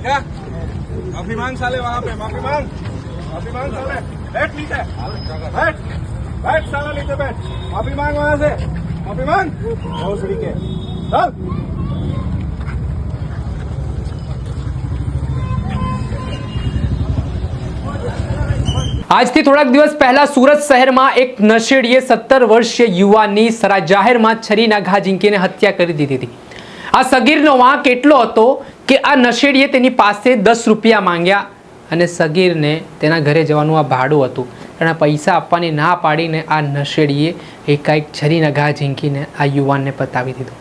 क्या माफी मांग साले वहाँ पे माफी मांग माफी मांग साले बैठ नीचे बैठ बैठ साला नीचे बैठ माफी मांग वहाँ से माफी मांग भोसड़ी के चल આજથી થોડાક દિવસ પહેલા સુરત શહેરમાં એક નશેડીએ સત્તર વર્ષીય યુવાનની સરા જાહેરમાં છરીના ઘા ઝીંકીને હત્યા કરી દીધી હતી આ સગીરનો વાંક એટલો હતો કે આ નશેડીએ તેની પાસે દસ રૂપિયા માંગ્યા અને સગીરને તેના ઘરે જવાનું આ ભાડું હતું. એણે પૈસા આપવાની ના પાડીને આ નશેડીએ એકાએક છરીના ઘા ઝીંકીને આ યુવાનને પતાવી દીધો.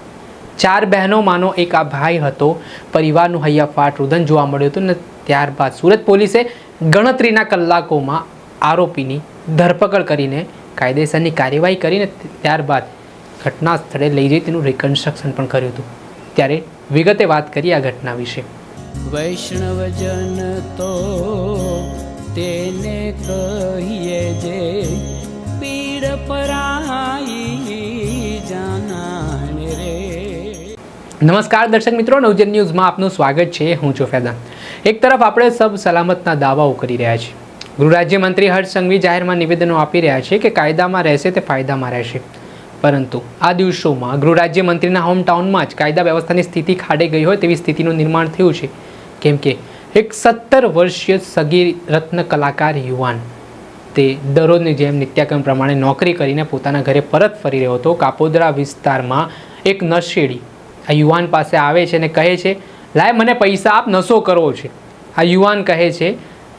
ચાર બહેનોમાંનો એક આ ભાઈ હતો. પરિવારનું હૈયાફાટ રુદન જોવા મળ્યું હતું ને ત્યારબાદ સુરત પોલીસે ગણતરીના કલાકોમાં આરોપીની ધરપકડ કરીને કાયદેસરની કાર્યવાહી કરીને ત્યારબાદ ઘટના સ્થળે લઈ જઈ તેનું રિકન્સ્ટ્રક્શન પણ કર્યું હતું. ત્યારે વિગતે વાત કરીએ આ ઘટના વિશે. વૈષ્ણવજન તો તેને કહીએ જે પીડ પરાઈ જાનાને રે. નમસ્કાર દર્શક મિત્રો નવજન ન્યૂઝમાં આપનું સ્વાગત છે. હું છું ફેદાન એક તરફ આપણે સબ સલામતના દાવાઓ કરી રહ્યા છીએ. ગૃહ રાજ્યમંત્રી હર્ષ સંઘવી જાહેરમાં નિવેદનો આપી રહ્યા છે કે કાયદામાં રહેશે તે ફાયદામાં રહેશે. પરંતુ આ દિવસોમાં ગૃહ રાજ્યમંત્રીના હોમટાઉનમાં જ કાયદા વ્યવસ્થાની સ્થિતિ ખાડે ગઈ હોય તેવી સ્થિતિનું નિર્માણ થયું છે. કેમ કે એક સત્તર વર્ષીય સગીર રત્ન કલાકાર યુવાન તે દરરોજની જેમ નિત્યક્રમ પ્રમાણે નોકરી કરીને પોતાના ઘરે પરત ફરી રહ્યો હતો. કાપોદરા વિસ્તારમાં એક નશેડી આ યુવાન પાસે આવે છે અને કહે છે, લાય મને પૈસા, આપ નશો કરવો છે. આ યુવાન કહે છે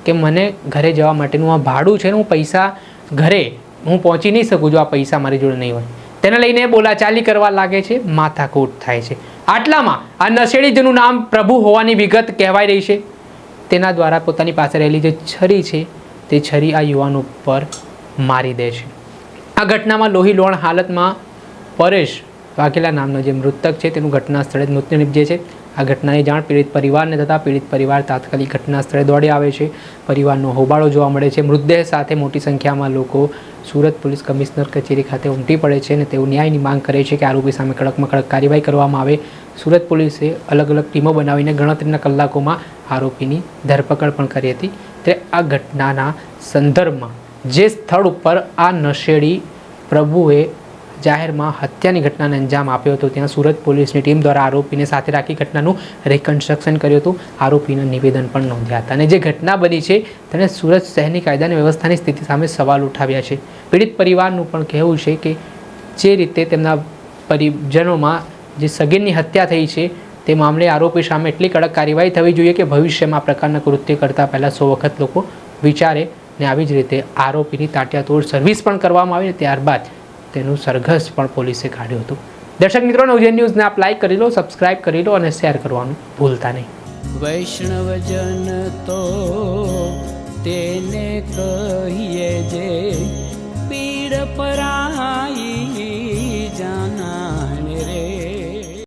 કે, મને ઘરે જવા માટેનું આ ભાડું છે ને હું પૈસા ઘરે હું પહોંચી નહીં શકું જો આ પૈસા મારી જોડે નહીં હોય. તેને લઈને બોલાચાલી કરવા લાગે છે, માથાકૂટ થાય છે. આટલામાં આ નશેડી જેનું નામ પ્રભુ હોવાની વિગત કહેવાઈ રહી છે. તેના દ્વારા પોતાની પાસે રહેલી જે છરી છે, તે છરી આ યુવાન ઉપર મારી દે છે. આ ઘટનામાં લોહી લોણ હાલતમાં પરેશ વાઘેલા નામનો જે મૃતક છે, તેનું ઘટના સ્થળે જ મૃત્યુ નિપજે છે. આ ઘટનાની જાણ પીડિત પરિવારને થતાં પીડિત પરિવાર તાત્કાલિક ઘટના સ્થળે દોડી આવે છે. પરિવારનો હોબાળો જોવા મળે છે. મૃતદેહ સાથે મોટી સંખ્યામાં લોકો સુરત પોલીસ કમિશનર કચેરી ખાતે ઉમટી પડે છે અને તેઓ ન્યાયની માંગ કરે છે કે આરોપી સામે કડકમાં કડક કાર્યવાહી કરવામાં આવે. સુરત પોલીસે અલગ અલગ ટીમો બનાવીને ગણતરીના કલાકોમાં આરોપીની ધરપકડ પણ કરી હતી. તે આ ઘટનાના સંદર્ભમાં જે સ્થળ ઉપર આ નશેડી પ્રભુએ જાહેરમાં હત્યાની ઘટનાને અંજામ આપ્યો હતો. ત્યાં સુરત પોલીસની ટીમ દ્વારા આરોપીને સાથે રાખી ઘટનાનું રિકન્સ્ટ્રક્શન કર્યું હતું. આરોપીના નિવેદન પણ નોંધ્યા હતા. અને જે ઘટના બની છે તેણે સુરત શહેરની કાયદાની વ્યવસ્થાની સ્થિતિ સામે સવાલ ઉઠાવ્યા છે. પીડિત પરિવારનું પણ કહેવું છે કે જે રીતે તેમના પરિજનોમાં જે સગીરની હત્યા થઈ છે, તે મામલે આરોપી સામે એટલી કડક કાર્યવાહી થવી જોઈએ કે ભવિષ્યમાં આ પ્રકારના કૃત્ય કરતાં પહેલાં સો વખત લોકો વિચારે ને આવી જ રીતે આરોપીની તાટિયાતોડ સર્વિસ પણ કરવામાં આવી ત્યારબાદ તેનું સરઘસ પણ પોલીસે કાઢ્યું હતું. દર્શક મિત્રો નવજન ન્યૂઝને આપ લાઈક કરી લો સબસ્ક્રાઇબ કરી લો અને શેર કરવાનું ભૂલતા નહીં. વૈષ્ણવજન તો તેને કહીએ જે